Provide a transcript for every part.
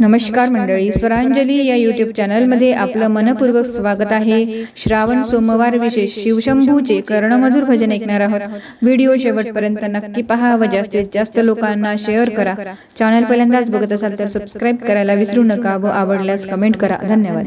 नमस्कार मंडळी स्वरांजली या यूट्यूब चॅनलमध्ये आपलं मनपूर्वक स्वागत आहे. श्रावण सोमवार विशेष शिवशंभूचे कर्णमधुर भजन ऐकणार आहोत. व्हिडिओ शेवटपर्यंत नक्की पहा व जास्तीत जास्त लोकांना शेअर करा. चॅनल पहिल्यांदाच बघत असाल तर सबस्क्राईब करायला विसरू नका व आवडल्यास कमेंट करा. धन्यवाद.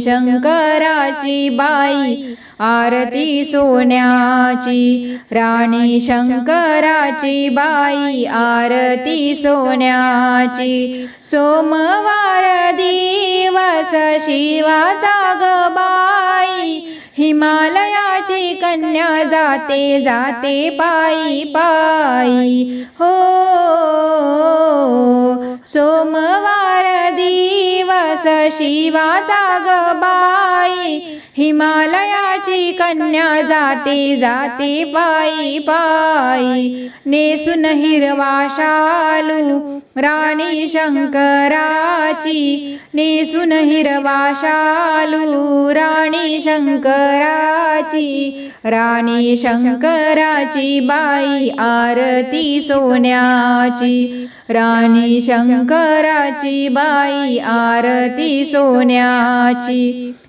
शंकराची बाई आरती सोन्याची. राणी शंकराची बाई आरती सोन्याची. सोमवार दिवस शिवाचा ग बाई हिमालयाची कन्या जाते जाते पायी पायी. हो सोमवार शिवाचा ग हिमालयाची कन्या जाते जाते पायी पायी नेसून हिरवा शालू राणी शंकराची. नेसून हिरवा शालू राणी शंकराची. राणी शंकराची बाई आरती सोन्याची. राणी शंकराची बाई आरती सोन्याची.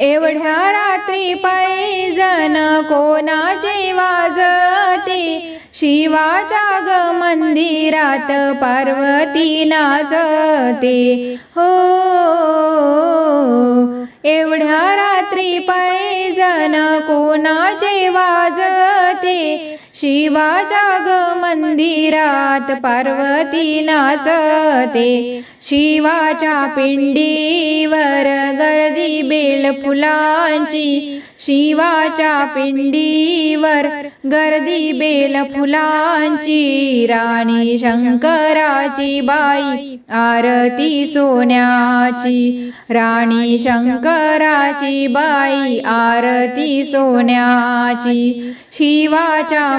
एवढ्या रात्री पैजन कोणाचे वाजते? शिवाच्या ग मंदिरात पार्वती नाचते. हो एवढ्या रात्री पैजन कोणाचे वाजते? शिवाच्या ग मंदिरात पार्वती नाचते शिवाच्या पिंडीवर गर्दी बेल फुलांची. शिवाच्या पिंडीवर गर्दी बेल फुलांची. राणी शंकराची बाई आरती सोन्याची. राणी शंकराची बाई आरती सोन्याची. शिवाच्या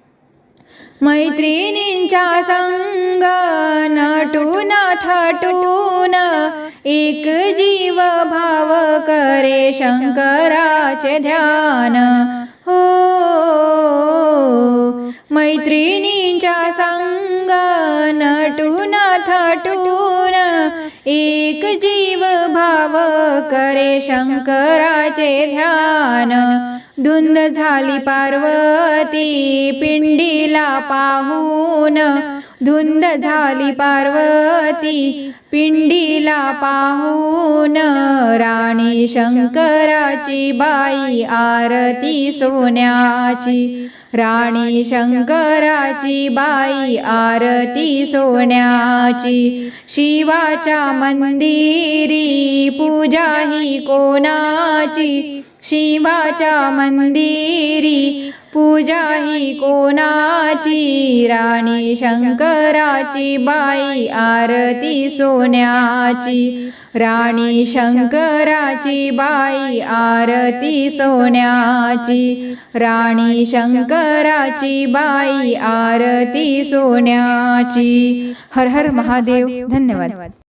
मैत्रिणींच्या संग नटून थटून एक जीव भाव करे शंकराचे ध्यान. हो मैत्रिणींच्या संग नटून थटून एक जीव भाव करे शंकराचे ध्यान. धुंद झाली पार्वती पिंडीला पाहून. धुंद झाली पार्वती पिंडीला पाहून राणी शंकराची बाई आरती सोन्याची. राणी शंकराची बाई आरती सोन्याची. शिवाच्या मंदिरी पूजा ही कोणाची? शिवाच्या मंदिरी पूजा ही कोणाची? राणी शंकराची बाई आरती सोन्याची राणी शंकराची बाई आरती सोन्याची राणी शंकराची बाई आरती सोन्याची. हर हर महादेव धन्यवाद.